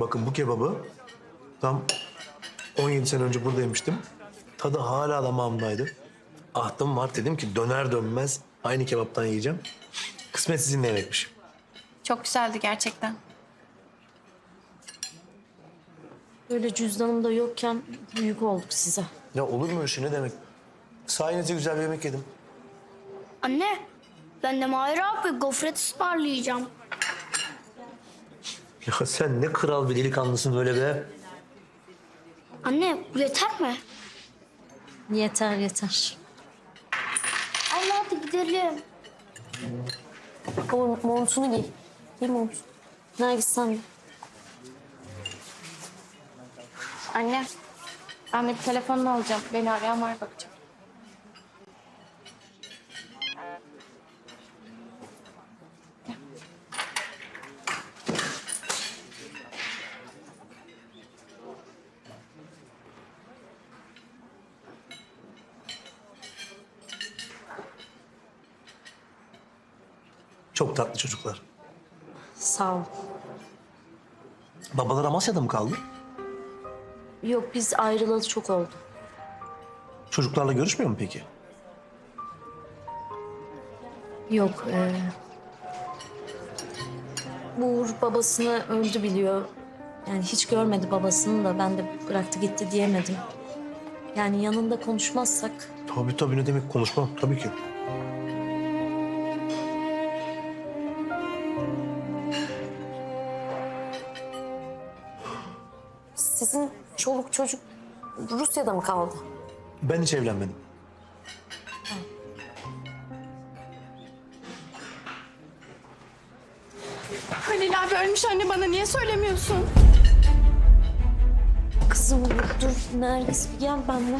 Bakın bu kebabı tam 17 sene önce burada yemiştim. Tadı hala damağımdaydı. Ahtım var dedim ki döner dönmez aynı kebaptan yiyeceğim. Kısmet sizinle yemekmiş. Çok güzeldi gerçekten. Böyle cüzdanımda yokken büyük olduk size. Ya olur mu öyle şey ne demek? Sayenizde güzel bir yemek yedim. Anne, ben de Mahir abi gofret ısmarlayacağım. Ya sen ne kral bir delikanlısın böyle be. Anne, bu yeter mi? Yeter yeter. Anne hadi gidelim. O montunu giy. Giy mont. Nergis sen de. Anne, bir telefonunu alacağım. Beni arayan var bakacağım. Çok tatlı çocuklar. Sağ ol. Babalar Amasya'da mı kaldı? Yok biz ayrılalı çok oldu. Çocuklarla görüşmüyor mu peki? Yok. E... Uğur babasını öldü biliyor. Yani hiç görmedi babasını da ben de bıraktı gitti diyemedim. Yani yanında konuşmazsak Tabii tabii ne demek konuşmam tabii ki. Rusya'da mı kaldı? Ben hiç evlenmedim. Halil abi ölmüş anne bana niye söylemiyorsun? Kızım dur Nergis bir gel benimle.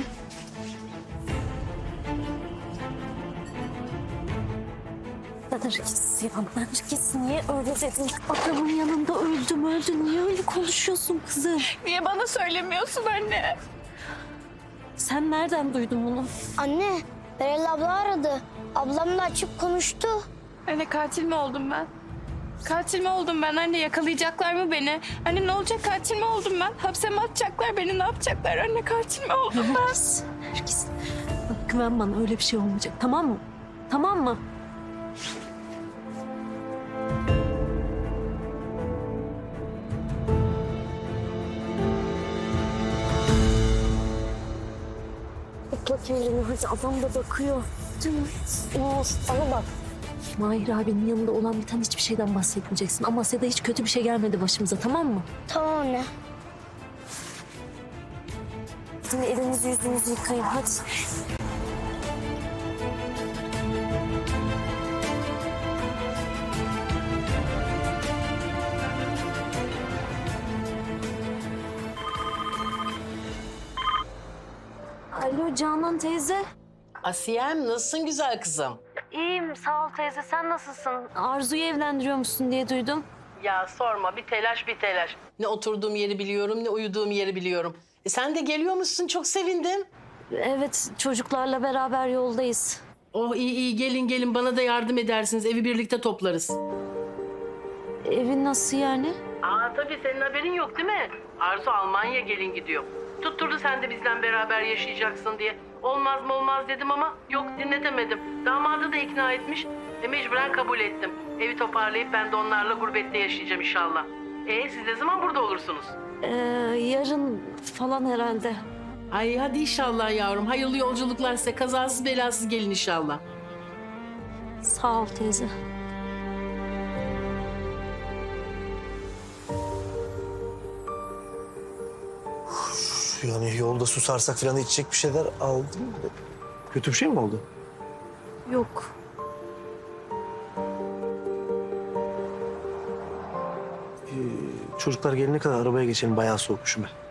Nergis ya Nergis niye öyle dedin? Adamın yanında öldüm öldü. Niye öyle konuşuyorsun kızım? Niye bana söylemiyorsun anne? Sen nereden duydun bunu? Anne, Berel abla aradı. Ablam da açıp konuştu. Anne katil mi oldum ben? Katil mi oldum ben anne? Yakalayacaklar mı beni? Anne ne olacak katil mi oldum ben? Hapse mi atacaklar beni? Ne yapacaklar anne? Katil mi oldum ben? Nergis, Nergis. Bak güven bana öyle bir şey olmayacak tamam mı? Tamam mı? Bak elini hadi adam da bakıyor. Değil mi? Oğuz bana bak. Mahir abinin yanında olan biten hiçbir şeyden bahsetmeyeceksin. Amasya'da hiç kötü bir şey gelmedi başımıza tamam mı? Tamam anne. Şimdi elinizi yüzünüzü yıkayın hadi. Alo Canan teyze. Asiyem nasılsın güzel kızım? İyiyim sağ ol teyze sen nasılsın? Arzu'yu evlendiriyormuşsun diye duydum. Ya sorma bir telaş bir telaş. Ne oturduğum yeri biliyorum ne uyuduğum yeri biliyorum. E sen de geliyor musun çok sevindim. Evet çocuklarla beraber yoldayız. Oh iyi iyi gelin gelin bana da yardım edersiniz evi birlikte toplarız. Evin nasıl yani? Aa tabii senin haberin yok değil mi? Arzu Almanya gelin gidiyor. Tutturdu sen de bizden beraber yaşayacaksın diye. Olmaz mı olmaz dedim ama yok dinletemedim. Damadı da ikna etmiş. E mecburen kabul ettim. Evi toparlayıp ben de onlarla gurbette yaşayacağım inşallah. E siz ne zaman burada olursunuz? Ee, yarın falan herhalde. Ay hadi inşallah yavrum. Hayırlı yolculuklar size. Kazasız belasız gelin inşallah. Sağ ol teyze. Yani yolda susarsak falan içecek bir şeyler aldım. Kötü bir şey mi oldu? Yok. Çocuklar gelene kadar arabaya geçelim. Bayağı soğukmuşum ben.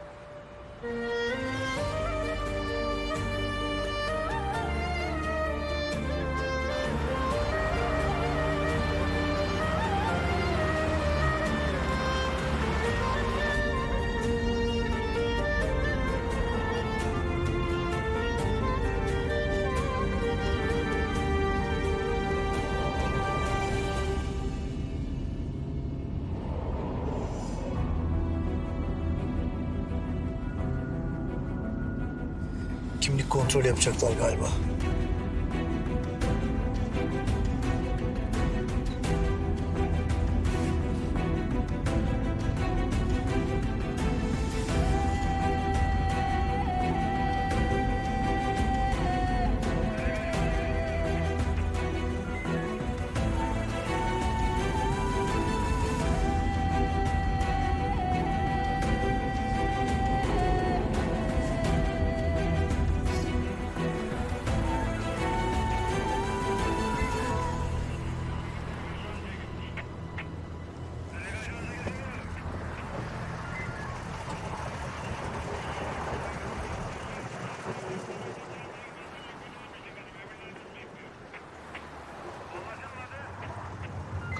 Kimlik kontrol yapacaklar galiba.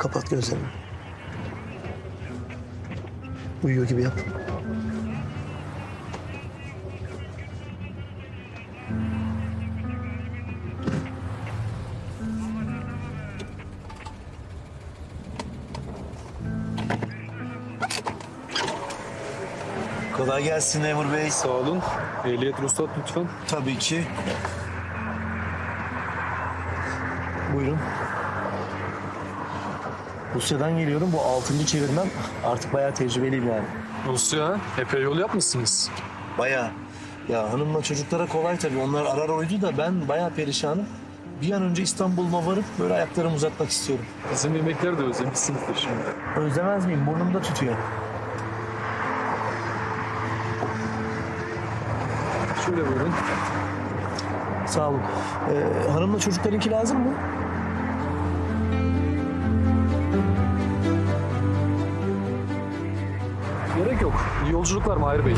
Kapat gözlerini. Uyuyor gibi yap. Kolay gelsin Memur Bey. Sağ olun. Ehliyet ruhsat lütfen. Tabii ki. Buyurun. Rusya'dan geliyorum. Bu altıncı çevirmem. Artık bayağı tecrübeliyim yani. Rusya, epey yol yapmışsınız. Bayağı. Ya hanımla çocuklara kolay tabii. Onlar arar oydu da ben bayağı perişanım. Bir an önce İstanbul'uma varıp böyle ayaklarımı uzatmak istiyorum. Bizim yemekleri de özlemişsinizdir şimdi. Özlemez miyim? Burnumda tutuyor. Şöyle buyurun. Sağ olun. Ee, hanımla çocuklarınki lazım mı? Yolculuklar Mahir Bey.